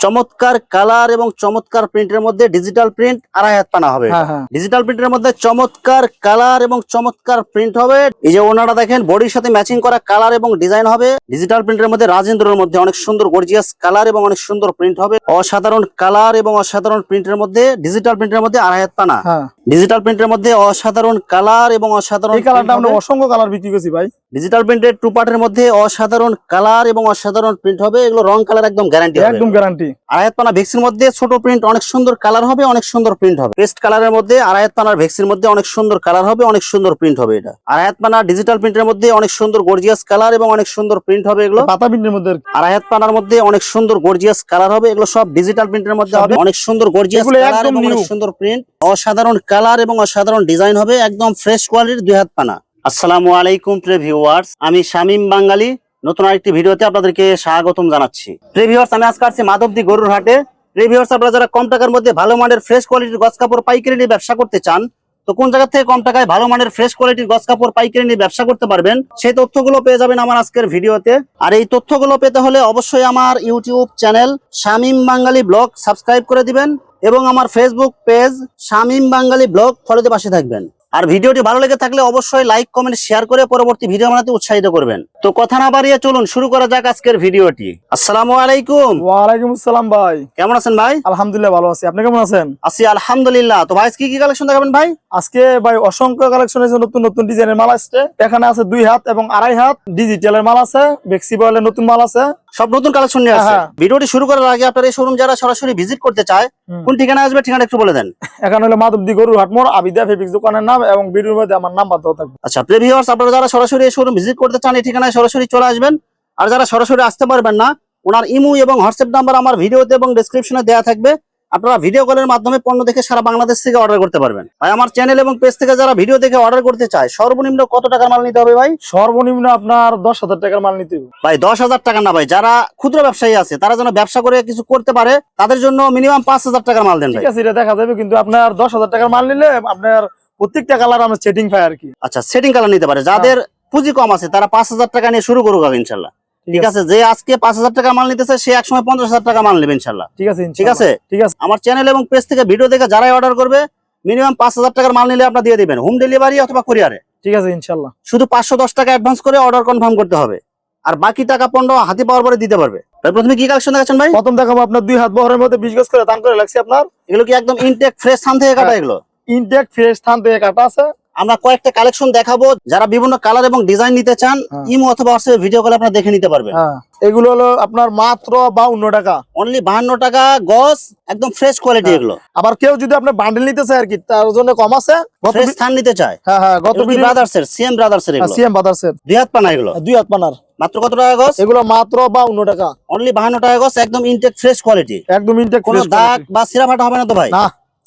চমৎকার কালার এবং চমৎকার প্রিন্টের মধ্যে ডিজিটাল প্রিন্ট আড়াই হাত পানা হবে। হ্যাঁ হ্যাঁ। ডিজিটাল প্রিন্টের মধ্যে চমৎকার কালার এবং চমৎকার প্রিন্ট হবে। এই যে ওনারা দেখেন বডির সাথে ম্যাচিং করা কালার এবং ডিজাইন হবে। ডিজিটাল প্রিন্টের মধ্যে রাজেন্দ্রের মধ্যে অনেক সুন্দর গর্জিয়াস কালার এবং অনেক সুন্দর প্রিন্ট হবে। অসাধারণ কালার এবং অসাধারণ প্রিন্টের মধ্যে ডিজিটাল প্রিন্টের মধ্যে আড়াই হাত পানা। হ্যাঁ। ডিজিটাল প্রিন্টের মধ্যে অসাধারণ কালার এবং অসাধারণ এই কালারটা আমরা অসংখ্য কালার বিক্রি করছি ভাই। ডিজিটাল প্রিন্টের টু পার্টের মধ্যে অসাধারণ কালার এবং অসাধারণ প্রিন্ট হবে। এগুলো রং কালার একদম গ্যারান্টি একদম গ্যারান্টি আড়াইয়াত পানা ভেক্সির মধ্যে ছোট প্রিন্ট অনেক সুন্দর কালার হবে অনেক সুন্দর প্রিন্ট হবে। পেস্ট কালারের মধ্যে আড়াইয়াত পানার ভেক্সির মধ্যে অনেক সুন্দর কালার হবে অনেক সুন্দর প্রিন্ট হবে এটা। আড়াইয়াত পানা ডিজিটাল প্রিন্টের মধ্যে অনেক সুন্দর গর্জিয়াস কালার এবং অনেক সুন্দর প্রিন্ট হবে এগুলো। পাতা প্রিন্টের মধ্যে আর আড়াইয়াত পানার মধ্যে অনেক সুন্দর গর্জিয়াস কালার হবে এগুলো সব ডিজিটাল প্রিন্টের মধ্যে হবে। অনেক সুন্দর গর্জিয়াস কালার এবং অনেক সুন্দর প্রিন্ট অসাধারণ কালার এবং অসাধারণ ডিজাইন হবে একদম ফ্রেশ কোয়ালিটির দুই হাত পানা আসসালামু আলাইকুম ভিউয়ার্স আমি শামীম বাঙালি নতুন আরেকটি ভিডিওতে আপনাদেরকে স্বাগতম জানাচ্ছি। প্রে ভিউয়ার্স আমি আজকে আসছি মাধবদী গরুর হাটে প্রে ভিউয়ার্স আপনারা যারা কম টাকার মধ্যে ভালো মানের ফ্রেশ কোয়ালিটির গছ কাপড়, পাইকারি নিয়ে ব্যবসা করতে চান, তো কোন জায়গা থেকে কম টাকায় ভালো মানের ফ্রেশ কোয়ালিটির গছ কাপড়, পাইকারি নিয়ে ব্যবসা করতে পারবেন, সেই তথ্যগুলো পেয়ে যাবেন আমার আজকের ভিডিওতে। আর এই তথ্যগুলো পেতে হলে অবশ্যই আমার YouTube channel Shamim Bangali blog subscribe করে দিবেন এবং আমার Facebook page Shamim Bangali blog ফলোতে পাশে থাকবেন। আর ভিডিওটি ভালো লেগে থাকলে অবশ্যই লাইক কমেন্ট শেয়ার করে পরবর্তী ভিডিও বানাতে উৎসাহিত করবেন। তো কথা না বাড়িয়ে চলুন শুরু করা যাক আজকের ভিডিওটি। আসসালামু আলাইকুম। ওয়ালাইকুম আসসালাম ভাই। কেমন আছেন ভাই? আলহামদুলিল্লাহ ভালো আছি। আপনি কেমন আছেন? আছি আলহামদুলিল্লাহ। তো ভাই আজকে কি কি কালেকশন দেখাবেন ভাই? আজকে ভাই অসংখ্য কালেকশন আছে নতুন নতুন ডিজাইনের মাল আসছে। এখানে আছে দুই হাত এবং আড়াই হাত ডিজিটালের মাল আছে বেক্সিবলের নতুন মাল আছে। সব নতুন কালেকশন নিয়ে আসছে। হ্যাঁ। ভিডিওটি শুরু করার আগে আপনার এই শোরুম যারা সরাসরি ভিজিট করতে চায় কোন ঠিকানা আসবে ঠিকানা একটু বলে দেন। এখানে হলো মাধবদী গরুর হাটমোড় আবিদা ফেব্রিক্স দোকানের নাম এবং ভিডিওর মধ্যে আমার নাম্বার দেওয়া থাকবে। আচ্ছা প্রিভিউয়ার্স আপনারা যারা সরাসরি এই শোরুম ভিজিট করতে চান এই ঠিকানায় সরাসরি চলে আসবেন। আর যারা সরাসরি আসতে পারবেন না ওনার ইমু এবং হোয়াটসঅ্যাপ নাম্বার আমার ভিডিওতে এবং ডেসক্রিপশনে দেওয়া থাকবে। আপনারা ভিডিও কলের মাধ্যমে পণ্য দেখে সারা বাংলাদেশ থেকে অর্ডার করতে পারবেন। ভাই আমার চ্যানেল এবং পেজ থেকে যারা ভিডিও দেখে অর্ডার করতে চায় সর্বনিম্ন কত টাকার মাল নিতে হবে ভাই? সর্বনিম্ন আপনার দশ হাজার টাকার মাল নিতে হবে। ভাই দশ হাজার টাকা না ভাই যারা ক্ষুদ্র ব্যবসায়ী আছে তারা যেন ব্যবসা করে কিছু করতে পারে তাদের জন্য মিনিমাম পাঁচ হাজার টাকার মাল দেন ঠিক আছে এটা দেখা যাবে কিন্তু আপনার দশ হাজার টাকার মাল নিলে আপনার প্রত্যেকটা কালার আমরা সেটিং পাই আর কি। আচ্ছা সেটিং কালার নিতে পারে। যাদের পুঁজি কম আছে তারা পাঁচ হাজার টাকা নিয়ে শুরু করুক ইনশাল্লাহ। ঠিক আছে। যে আজকে পাঁচ হাজার টাকা মাল নিতেছে সে একসময় পঞ্চাশ হাজার টাকা মাল নেবে ইনশাল্লাহ। ঠিক আছে ঠিক আছে? ঠিক আছে। আমার চ্যানেল এবং পেজ থেকে ভিডিও দেখে যারাই অর্ডার করবে মিনিমাম পাঁচ হাজার টাকার মাল নিলে আপনার দিয়ে দিবেন হোম ডেলিভারি অথবা কুরিয়ারে ঠিক আছে ইনশাল্লাহ। শুধু পাঁচশো দশ টাকা অ্যাডভান্স করে অর্ডার কনফার্ম করতে হবে। আর বাকি টাকা পণ্য হাতে পাওয়ার পরে দিতে পারবে। ভাই প্রথমে কি কালেকশন দেখাচ্ছেন ভাই? প্রথম দেখাবো আপনার দুই হাত বহরের মধ্যে বিশ গজ করে দান করে লাগছে আপনার। এগুলো কি একদম ইনটেক ফ্রেশ স্থান থেকে কাটা এগুলো? ইনটেক ফ্রেশ স্থান থেকে কাটা আছে। আমরা কয়েকটা কালেকশন দেখাবো। যারা বিভিন্ন কালার এবং ডিজাইন নিতে চান হ্যাঁ। ইমো অথবা হোয়াটসঅ্যাপে ভিডিও কলে আপনারা দেখে নিতে পারবেন। হ্যাঁ এগুলো হলো আপনার মাত্র বাউন্ন টাকা। অনলি বাহান্ন টাকা গজ একদম ফ্রেশ কোয়ালিটি হ্যাঁ। এগুলো। আবার কেউ যদি আপনার বান্ডেল নিতে চায় আর কি তার জন্য কম আছে ফ্রেশ স্থান নিতে চায়। হ্যাঁ হ্যাঁ গত ব্রাদার্স এর? সিএম ব্রাদার্স এর এগুলো। সিএম বাদার্সের দুই হাত পানা এগুলো? দুই হাত পানার। মাত্র কত টাকা গজ এগুলো মাত্র বাউন্ন টাকা। অনলি বাহান্ন টাকা গজ একদম ইনটেক ফ্রেশ কোয়ালিটি একদম ইনটেক কোনো দাগ বা সিরা ফাটা হবে না তো ভাই? না।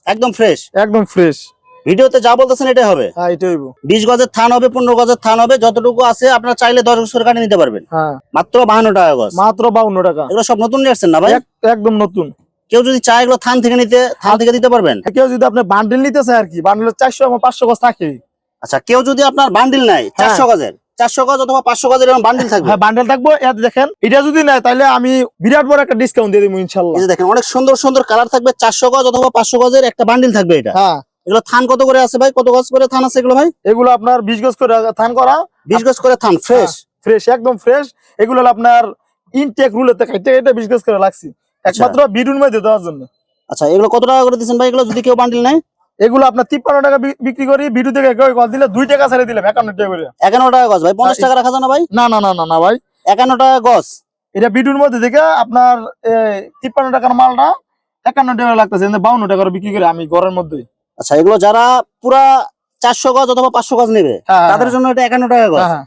একদম ফ্রেশ একদম ফ্রেশ ভিডিওতে যা বলতেছেন এটাই হবে। হ্যাঁ এটা হইব। বিশ গজের থান হবে পনেরো গজের থান হবে যতটুকু আছে আপনারা চাইলে দশ বছর কাটে নিতে পারবেন। হ্যাঁ। মাত্র বাহান্ন টাকা গজ। মাত্র বাউন্ন টাকা। এগুলো সব নতুন নিয়ে আসছেন না ভাই? একদম নতুন। কেউ যদি চায় এগুলো থান থেকে নিতে থান থেকে দিতে পারবেন? কেউ যদি আপনি বান্ডেল নিতে চায় আর কি বান্ডেলের চারশো এবং পাঁচশো গজ থাকে আচ্ছা কেউ যদি আপনার বান্ডিল নেয় হ্যাঁ। চারশো গজের চারশো গজ অথবা পাঁচশো গজের এরকম বান্ডিল থাকবে? হ্যাঁ বান্ডেল থাকব। এত দেখেন এটা যদি নেয় তাহলে আমি বিরাট বড় একটা ডিসকাউন্ট দিয়ে দিব ইনশাল্লাহ। দেখেন অনেক সুন্দর সুন্দর কালার থাকবে চারশো গজ অথবা পাঁচশো গজের একটা বান্ডিল থাকবে এটা। হ্যাঁ। এগুলো থান কত করে আছে ভাই? কত গজ করে থান আছে এগুলো ভাই? এগুলো আপনার বিশ গজ করে থান করা। বিশ গজ করে থান ফ্রেশ ফ্রেশ একদম ফ্রেশ এগুলো আপনার ইনটেক রুলেতে খাইতে এটা বিশ গজ করে লাগছি। একমাত্র বিডুন মধ্যে দেওয়ার জন্য। আচ্ছা এগুলো কত টাকা করে দিচ্ছেন ভাই? এগুলো যদি কেউ বান্ডিল নেয়? এগুলো আপনার তিপ্পান্ন টাকা বিক্রি করি বিডু থেকে কল দিলে দুই টাকা ছেড়ে দিলাম একান্ন টাকা করে। একান্ন টাকা গজ ভাই? পঞ্চাশ হ্যাঁ, টাকা রাখা যায় না ভাই? না না না না না ভাই। একান্ন টাকা গজ? এটা বিডুর মধ্যে থেকে আপনার তিপ্পান্ন টাকার মালটা একান্ন টাকা লাগতেছে বাউন্ন টাকার বিক্রি করে আমি ঘরের মধ্যে। আচ্ছা এগুলো যারা পুরা চারশো গজ অথবা পাঁচশো গজ নেবে তাদের জন্য এটা একান্ন টাকা গজ। হ্যাঁ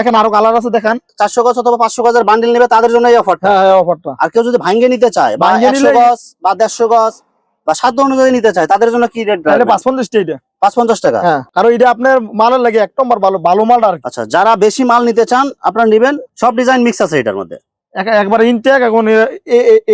এখানে আরও কালার আছে দেখেন। চারশো গজ অথবা পাঁচশো গজের বান্ডিল নেবে তাদের জন্য এই অফারটা হ্যাঁ হ্যাঁ অফারটা আর কেউ যদি ভাঙ্গে নিতে চায় বা ভাঙ্গে একশো গজ বা দেড়শো গজ বা সাধ্য অনুযায়ী নিতে চায় তাদের জন্য কি রেট তাহলে পাঁচ পঞ্চাশ এটা। পাঁচ পঞ্চাশ টাকা। হ্যাঁ কারণ এটা আপনার মালের লাগে এক নম্বর ভালো ভালো মালটা আর আচ্ছা যারা বেশি মাল নিতে চান আপনারা নিবেন সব ডিজাইন মিক্স আছে এটার মধ্যে। একবার ইনটেক এখন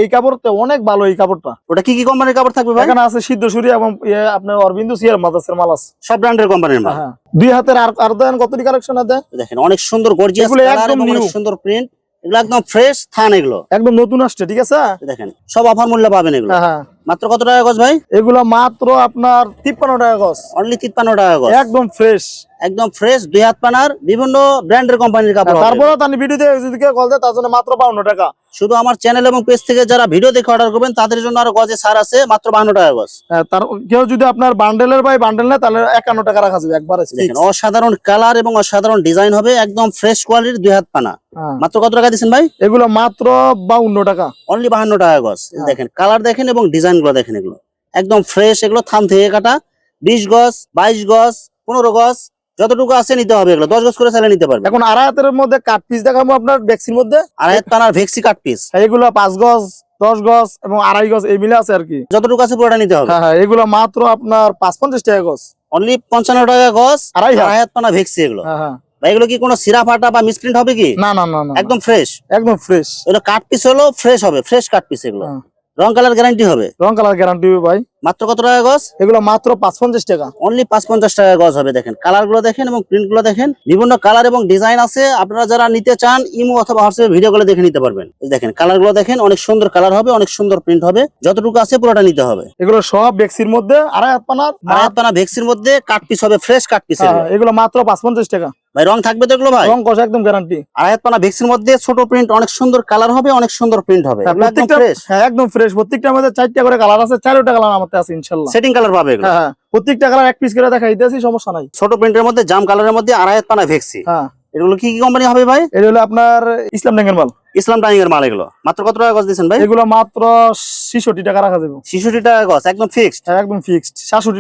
এই কাপড়টা অনেক ভালো এই কাপড়টা। ওটা কি কি কোম্পানির কাপড় থাকবে ভাই? এখানে আছে সিদ্ধ সুরি এবং আপনার অরবিন্দু সিয়ার মাদাসের মাল আছে। সব ব্র্যান্ডের কোম্পানির মাল? হ্যাঁ দুই হাতের আর আর দেন কত কালেকশন আছে দেখেন অনেক সুন্দর গর্জিয়াস একদম new। সুন্দর প্রিন্ট এগুলো একদম ফ্রেশ থান এগুলো। একদম নতুন আসছে ঠিক আছে? দেখেন সব অফার মূল্যে পাবেন এগুলো। হ্যাঁ হ্যাঁ। মাত্র কত টাকা গজ ভাই? এগুলো মাত্র আপনার তিপ্পান্ন টাকা গছ অনলি তিপ্পান্ন টাকা গজ। একদম ফ্রেশ একদম ফ্রেশ দুই হাত পানার বিভিন্ন ব্র্যান্ডের কোম্পানির কাপড়। তারপরে তার ভিডিওতে যদি কেউ কল দেয় তার জন্য মাত্র বাউন্ন টাকা। শুধু আমার চ্যানেল এবং পেজ থেকে যারা ভিডিও দেখে অর্ডার করবেন তাদের জন্য আরও গজে ছাড় আছে মাত্র বান্ন টাকা গজ। হ্যাঁ, তার কেউ যদি আপনার বান্ডেলের ভাই বান্ডেল নেয় তাহলে একান্ন টাকা রাখা যাবে একবারে দেখেন অসাধারণ কালার এবং অসাধারণ ডিজাইন হবে একদম ফ্রেশ কোয়ালিটির দুই হাত পানা। হ্যাঁ। মাত্র কত টাকা দিচ্ছেন ভাই? এগুলো মাত্র বাউন্ন টাকা। অনলি বাহান্ন টাকা গজ। হ্যাঁ। দেখেন কালার দেখেন এবং ডিজাইনগুলো দেখেন এগুলো। একদম ফ্রেশ এগুলো থাম থেকে কাটা। বিশ গজ বাইশ গজ পনেরো গজ যতটুকু আছে নিতে হবে এগুলো। দশ গজ করে চাইলে নিতে পারবে এখন আড়াই হাতের মধ্যে কাট পিস দেখাবো আপনার ভ্যাকসিন মধ্যে। আড়াই হাত পানার ভেক্সি কাট পিস এগুলো পাঁচ গজ দশ গজ এবং আড়াই গজ এই মিলে আছে আর কি। যতটুকু আছে পুরোটা নিতে হবে। হ্যাঁ হ্যাঁ এগুলো মাত্র আপনার পাঁচ পঞ্চাশ টাকা গজ। অনলি পঞ্চান্ন টাকা গজ আড়াই হাত। আড়াই হাত পানা ভেক্সি এগুলো। হ্যাঁ হ্যাঁ। ভাই এগুলো কি কোনো সিরা ফাটা বা মিসপ্রিন্ট হবে কি? না না না না একদম ফ্রেশ একদম ফ্রেশ এগুলো কাট পিস হলো ফ্রেশ হবে ফ্রেশ কাট পিস এগুলো। হ্যাঁ। রং কালার গ্যারান্টি হবে। রং কালার গ্যারান্টি হবে ভাই। মাত্র কত টাকা গজ? এগুলো মাত্র পাঁচ পঞ্চাশ টাকা। অনলি পাঁচ পঞ্চাশ টাকা গজ হবে দেখেন। কালারগুলো দেখেন এবং প্রিন্টগুলো দেখেন। বিভিন্ন কালার এবং ডিজাইন আছে। আপনারা যারা নিতে চান ইমো অথবা হোয়াটসঅ্যাপে ভিডিও গুলো দেখে নিতে পারবেন। দেখেন কালারগুলো দেখেন অনেক সুন্দর কালার হবে অনেক সুন্দর প্রিন্ট হবে। যতটুকু আছে পুরোটা নিতে হবে। এগুলো সব ভ্যাকসির মধ্যে আড়াই হাত পানার আর আপনারা ভেক্সির মধ্যে কাট পিস হবে ফ্রেশ কাট পিস হ্যাঁ, এগুলো মাত্র পাঁচ পঞ্চাশ টাকা। ভাই রং থাকবে তো এগুলো ভাই? রং কষা একদম গ্যারান্টি আড়াই পানা ভেক্সির মধ্যে ছোট প্রিন্ট অনেক সুন্দর কালার হবে অনেক সুন্দর প্রিন্ট হবে। একদম ফ্রেশ হ্যাঁ একদম ফ্রেশ প্রত্যেকটার মধ্যে চারটা করে কালার আছে চারোটা কালার আমাদের আছে ইনশাল্লাহ। সেটিং কালার পাবে এগুলো। হ্যাঁ হ্যাঁ। প্রত্যেকটা কালার এক পিস করে দেখা দিতেছি সমস্যা নাই। ছোট প্রিন্টের মধ্যে জাম কালারের মধ্যে আড়াই পানা ভেক্সি। হ্যাঁ। এগুলো কি কি কোম্পানি হবে ভাই? এটা হলো আপনার ইসলাম ব্যাংকের মাল। ইসলাম এর মাল এগুলো। মাত্র কত টাকা গজ দিচ্ছেন ভাই? এগুলো মাত্র ছিষট্টি টাকা রাখা যাবে। ছিষট্টি টাকা গজ একদম ফিক্সড হ্যাঁ, একদম ফিক্সড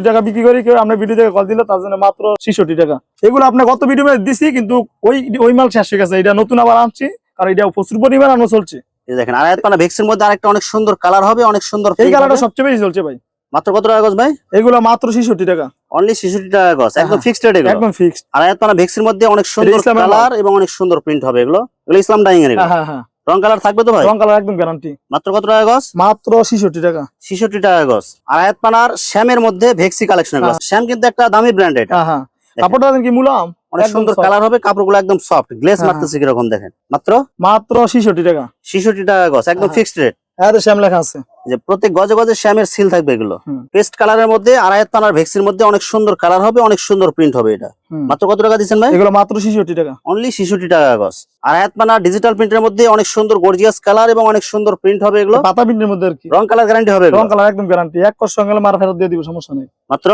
টাকা বিক্রি করি কেউ ভিডিও থেকে কল দিল তার জন্য মাত্র ছিষট্টি টাকা। এগুলো আপনার গত ভিডিও দিছি কিন্তু ওই ওই মাল শেষ হয়ে গেছে। এটা নতুন আবার আনছি কারণ এটা প্রচুর পরিমাণ আনো চলছে। এই দেখেন আড়াই পানা ভেক্সির মধ্যে আরেকটা অনেক সুন্দর কালার হবে অনেক সুন্দর এই কালারটা সবচেয়ে বেশি চলছে ভাই। মাত্র কত টাকা গজ ভাই? এগুলো মাত্র ছিষট্টি টাকা। অনলি ছিষট্টি টাকা গজ একদম হ্যাঁ, ফিক্সড রেট এগুলো। একদম ফিক্সড আড়াই পানা ভেক্সির মধ্যে অনেক সুন্দর কালার এবং অনেক সুন্দর প্রিন্ট হবে এগুলো। এগুলো ইসলাম ডাইং এর হ্যাঁ হ্যাঁ হ্যাঁ। রং কালার থাকবে তো ভাই? রং কালার একদম গ্যারান্টি মাত্র কত টাকা গজ? মাত্র ছিষট্টি টাকা। ছিষট্টি টাকা গজ। আড়াই পানার শ্যামের মধ্যে ভেক্সি কালেকশন হ্যাঁ। শ্যাম কিন্তু একটা দামি ব্র্যান্ড এটা। হ্যাঁ হ্যাঁ। কাপড়টা দেখেন কি মুলাম? অনেক সুন্দর কালার হবে কাপড়গুলো একদম সফট গ্লেস হ্যাঁ, মারতেছে কীরকম দেখেন। মাত্র? মাত্র ছিষট্টি টাকা। ছিষট্টি টাকা গজ একদম হ্যাঁ। ফিক্সড রেট হ্যাঁ শ্যাম লেখা আছে। যে প্রত্যেক গজে গজে শ্যামের সিল থাকবে এগুলো। পেস্ট কালারের মধ্যে আড়াই পানার ভেক্সির মধ্যে অনেক সুন্দর কালার হবে অনেক সুন্দর প্রিন্ট হবে এটা। মাত্র কত টাকা দিচ্ছেন ভাই? এগুলো মাত্র ছিষট্টি টাকা। অনলি ছিষট্টি টাকা গজ। আড়াই পানা ডিজিটাল প্রিন্টের মধ্যে অনেক সুন্দর গর্জিয়াস কালার এবং অনেক সুন্দর প্রিন্ট হবে এগুলো। পাতা প্রিন্টের মধ্যে আর কি। রং কালার গ্যারান্টি হবে। রং কালার একদম গ্যারান্টি এক কষ্ট সঙ্গে মারা ফেরত দিয়ে দিব সমস্যা নেই। মাত্র?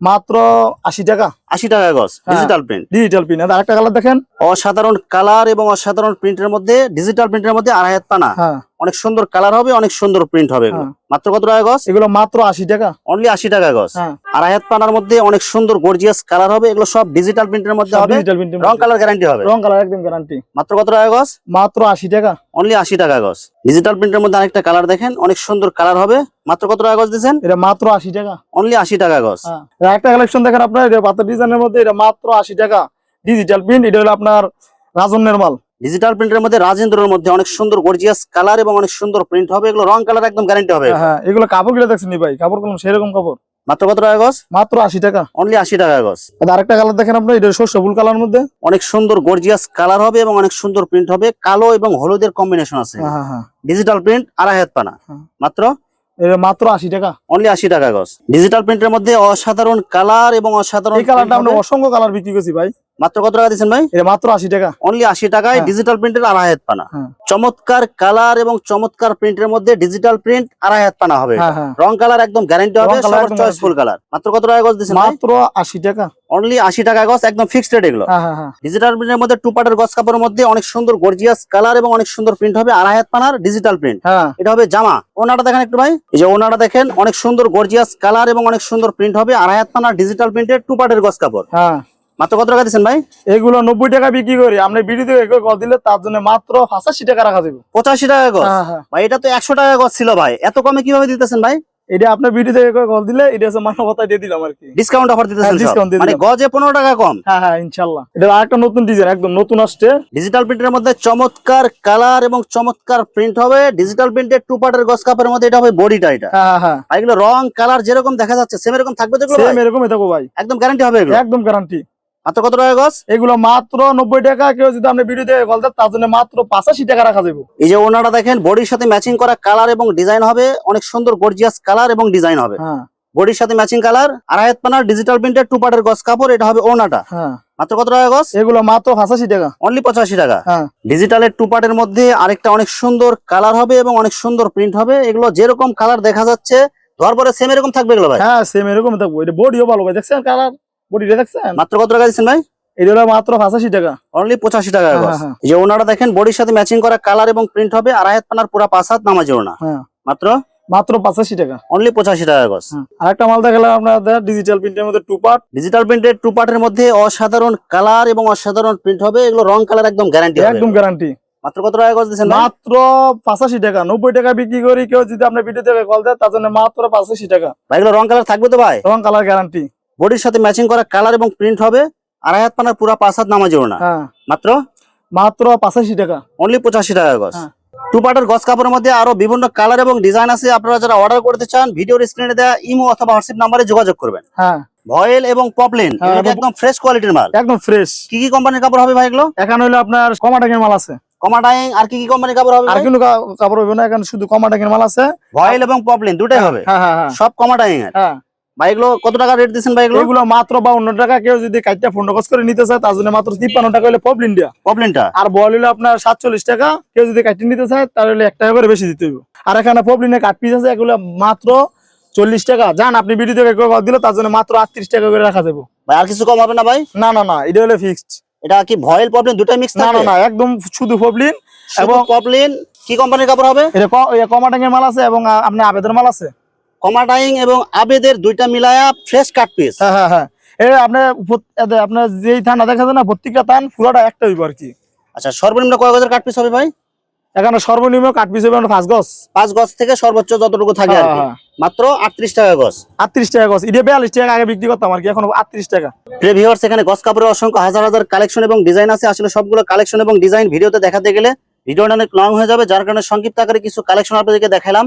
মাত্র আশি টাকা। আশি টাকা গজ। ডিজিটাল প্রিন্ট ডিজিটাল পিন আর একটা কালার দেখেন। অসাধারণ কালার এবং অসাধারণ প্রিন্টের মধ্যে ডিজিটাল প্রিন্টের মধ্যে আড়াই হাত পানা হ্যাঁ। অনেক সুন্দর কালার হবে অনেক সুন্দর প্রিন্ট হবে হ্যাঁ। মাত্র কত টাকা গজ? এগুলো মাত্র আশি টাকা। অনলি আশি টাকা গজ। হ্যাঁ। আড়াই হাত পানার মধ্যে অনেক সুন্দর গর্জিয়াস কালার হবে এগুলো সব ডিজিটাল প্রিন্টের মধ্যে হবে। রং কালার গ্যারান্টি হবে। রং কালার একদম গ্যারান্টি মাত্র কত টাকা গজ? মাত্র আশি টাকা। অনলি আশি টাকা গজ। ডিজিটাল প্রিন্টের মধ্যে আরেকটা কালার দেখেন অনেক সুন্দর কালার হবে। মাত্র কত টাকা গজ দিচ্ছেন এটা মাত্র আশি টাকা। অনলি আশি টাকা গজ। একটা কালেকশন দেখেন আপনার এটা ডিজাইনের মধ্যে এটা মাত্র আশি টাকা। ডিজিটাল প্রিন্ট এটা হলো আপনার রাজন্যের মাল। ডিজিটাল প্রিন্টের মধ্যে রাজেন্দ্রের মধ্যে অনেক সুন্দর গর্জিয়াস কালার এবং অনেক সুন্দর প্রিন্ট হবে। এগুলো রং কালার একদম গ্যারান্টি হবে। হ্যাঁ এগুলো কাপড়গুলো দেখছেন ভাই? কাপড় কোন সেরকম কাপড়। মাত্র কত টাকা গজ? মাত্র আশি টাকা। অনলি আশি টাকা গজ। আর আরেকটা কালার দেখেন আপনার এটা শস্য ফুল কালার মধ্যে। অনেক সুন্দর গর্জিয়াস কালার হবে এবং অনেক সুন্দর প্রিন্ট হবে। কালো এবং হলুদের কম্বিনেশন আছে। হ্যাঁ হ্যাঁ হ্যাঁ। ডিজিটাল প্রিন্ট আড়াই হাত পানা। হ্যাঁ। মাত্র এটা মাত্র আশি টাকা। অনলি আশি টাকা গছ ডিজিটাল প্রিন্টের মধ্যে অসাধারণ কালার এবং অসাধারণ এই কালারটা আমরা অসংখ্য কালার বিক্রি করছি ভাই। মাত্র কত টাকা দিচ্ছেন ভাই? এটা মাত্র আশি টাকা। অনলি আশি টাকায় হ্যাঁ। ডিজিটাল প্রিন্টের আড়াই হাত পানা হ্যাঁ। চমৎকার কালার এবং চমৎকার প্রিন্টের মধ্যে ডিজিটাল প্রিন্ট আড়াই হাত পানা হবে। হ্যাঁ হ্যাঁ। রং কালার একদম গ্যারান্টি হবে সবার একদম চয়েসফুল কালার মাত্র কত টাকা গজ দিচ্ছেন মাত্র আশি টাকা। অনলি আশি টাকা গজ একদম ফিক্সড রেট এগুলো। হ্যাঁ হ্যাঁ হ্যাঁ। ডিজিটাল প্রিন্টের মধ্যে টু পার্টের গজ কাপড়ের মধ্যে অনেক সুন্দর গর্জিয়াস কালার এবং অনেক সুন্দর প্রিন্ট হবে আড়াই হাত পানার ডিজিটাল প্রিন্ট হ্যাঁ। এটা হবে জামা। ওনাটা দেখেন একটু ভাই। এই যে ওনাটা দেখেন অনেক সুন্দর গর্জিয়াস কালার এবং অনেক সুন্দর প্রিন্ট হবে আড়াই হাত পানার ডিজিটাল প্রিন্টের টু পার্টের গজ কাপড়। হ্যাঁ। মাত্র কত টাকা দিচ্ছেন ভাই? এগুলো নব্বই টাকা বিক্রি করি। আপনি বিডি থেকে কল দিলে তার জন্য মাত্র পঁচাশি টাকা রাখা যাবে। পঁচাশি টাকা গজ হ্যাঁ হ্যাঁ। ভাই এটা তো একশো টাকা গজ ছিল ভাই। এত কমে কীভাবে দিতেছেন ভাই? এটা আপনার বিডি থেকে কল দিলে এটা হচ্ছে মানবতা দিয়ে দিলাম আর কি। ডিসকাউন্ট অফার দিতেছেন হ্যাঁ, সব। দিয়ে মানে গজে পনেরো টাকা কম? হ্যাঁ হ্যাঁ ইনশাল্লাহ। এটা আরেকটা নতুন ডিজাইন একদম নতুন আসছে। ডিজিটাল প্রিন্টের মধ্যে চমৎকার কালার এবং চমৎকার প্রিন্ট হবে। ডিজিটাল প্রিন্টের টু পার্টের গজ কাপড়ের মধ্যে এটা হবে বডিটা এটা। হ্যাঁ হ্যাঁ হ্যাঁ। এগুলো রং কালার যেরকম দেখা যাচ্ছে সেম এরকম থাকবে তো সেম এরকমই থাকো ভাই। একদম গ্যারান্টি হবে এগুলো? একদম গ্যারান্টি মাত্র কত টাকা গজ? এগুলো মাত্র নব্বই টাকা। কেউ যদি আপনি ভিডিও কল দেন তার জন্য মাত্র পাঁচাশি টাকা রাখা যাবে। এই যে ওনাটা দেখেন বডির সাথে ম্যাচিং করা কালার এবং ডিজাইন হবে। অনেক সুন্দর গর্জিয়াস কালার এবং ডিজাইন হবে। হ্যাঁ। বডির সাথে ম্যাচিং কালার আড়াই হাত পানার ডিজিটাল প্রিন্টের টু পার্টের গজ কাপড় এটা হবে ওনাটা। হ্যাঁ। মাত্র কত টাকা গজ? এগুলো মাত্র পাঁচাশি টাকা। অনলি পঁচাশি টাকা। ডিজিটালের টু পার্টের মধ্যে আরেকটা অনেক সুন্দর কালার হবে এবং অনেক সুন্দর প্রিন্ট হবে। এগুলো যেরকম কালার দেখা যাচ্ছে ধর পরে সেম এরকম থাকবে এগুলো ভাই? হ্যাঁ সেম এরকম থাকব। এটা বডিও ভালো ভাই। দেখছেন কালার বডিটা দেখছেন? মাত্র কত টাকা দিচ্ছেন ভাই? এটা হলো মাত্র পাঁচাশি টাকা। অনলি পঁচাশি টাকা গজ। এই যে ওনাটা দেখেন বডির সাথে ম্যাচিং করা কালার এবং প্রিন্ট হবে আড়াই হাত পানার পুরা পাঁচ হাত নামাজি ওনা মাত্র? মাত্র পাঁচাশি টাকা। অনলি পঁচাশি টাকা গজ আরেকটা মাল দেখালাম আপনাদের ডিজিটাল প্রিন্টের মধ্যে টু পার্ট ডিজিটাল প্রিন্টের টু পার্টের মধ্যে অসাধারণ কালার এবং অসাধারণ প্রিন্ট হবে এগুলো রং কালার একদম গ্যারান্টি একদম গ্যারান্টি মাত্র কত টাকা গজ দিচ্ছেন মাত্র পাঁচাশি টাকা। নব্বই টাকা বিক্রি করি কেউ যদি আপনার ভিডিও দেখে কল দেয় তার জন্য মাত্র পাঁচাশি টাকা। ভাই এগুলো রং কালার থাকবে তো ভাই? এবং কালার গ্যারান্টি বডির সাথে ম্যাচিং করা কালার এবং প্রিন্ট হবে আড়াই হাত পানার পুরা পাঁচ হাত নামাজি ওনা হ্যাঁ। মাত্র? মাত্র পাঁচাশি টাকা। অনলি পঁচাশি টাকা গছ। টু পার্টের গজ কাপড়ের মধ্যে আরও বিভিন্ন কালার এবং ডিজাইন আছে। আপনারা যারা অর্ডার করতে চান ভিডিওর স্ক্রিনে দেওয়া ইমো অথবা হোয়াটসঅ্যাপ নাম্বারে যোগাযোগ করবেন। হ্যাঁ। ভয়েল এবং পপলেন হ্যাঁ, একদম ফ্রেশ কোয়ালিটির মাল। একদম ফ্রেশ কি কি কোম্পানির কাপড় হবে ভাই এগুলো? এখানে হইল আপনার কমাটাকের মাল আছে। আর কি কি কোম্পানির কাপড় হবে আর? কাপড় না এখানে শুধু মাল আছে। ভয়েল এবং পপলেন দুটাই হবে। হ্যাঁ হ্যাঁ সব কমাডাইং এর হ্যাঁ। ভাই এগুলো কত টাকা রেট দিচ্ছেন ভাই এগুলো? এগুলো মাত্র বাউন্ন টাকা। কেউ যদি কাইটটা ফোন কস করে নিতে চায় তার জন্য মাত্র তিপ্পান্ন টাকা হলে পপ ইন্ডিয়া পপলেনটা আর বল হলো আপনার সাতচল্লিশ টাকা। কেউ যদি কাটি নিতে চায় তাহলে এক টাকা করে বেশি দিতে হবে আর এখানে পপলিনের কাট পিস আছে এগুলো মাত্র চল্লিশ টাকা। আপনি থেকে দিলে তার জন্য মাত্র আটত্রিশ টাকা করে রাখা যাবে ভাই আর কিছু কম হবে না ভাই? না না না এটা হলো ফিক্সড এটা কি ভয়েল পপলেন দুটাই মিক্স না না না একদম শুধু পপলিন এবং কি কোম্পানির কাপড় হবে? এটা কমাটাঙ্গের মাল আছে এবং আপনি আবেদন মাল আছে? কমাডাইং এবং আবেদের দুইটা মিলায়া ফ্রেশ কাট পিস। হ্যাঁ হ্যাঁ হ্যাঁ। এটা আপনার আপনার যেই থান দেখা যায় না প্রত্যেকটা থান পুরোটা একটা হইব আর কি। আচ্ছা সর্বনিম্ন কয় গজের কাট পিস হবে ভাই? এখানে সর্বনিম্ন কাট পিস হবে পাঁচ গজ। পাঁচ গজ থেকে সর্বোচ্চ যতটুকু থাকে আর কি। হ্যাঁ, মাত্র আটত্রিশ টাকা গজ। আটত্রিশ টাকা গজ। এটা বিয়াল্লিশ টাকা আগে বিক্রি করতাম আর কি এখন আটত্রিশ টাকা। ভিউয়ার্স এখানে গস কাপড়ের অসংখ্য হাজার হাজার কালেকশন এবং ডিজাইন আছে। আসলে সবগুলো কালেকশন এবং ডিজাইন ভিডিওতে দেখাতে গেলে ভিডিওটা অনেক লং হয়ে যাবে। যার কারণে সংক্ষিপ্ত আকারে কিছু কালেকশন আপনাদেরকে দেখালাম।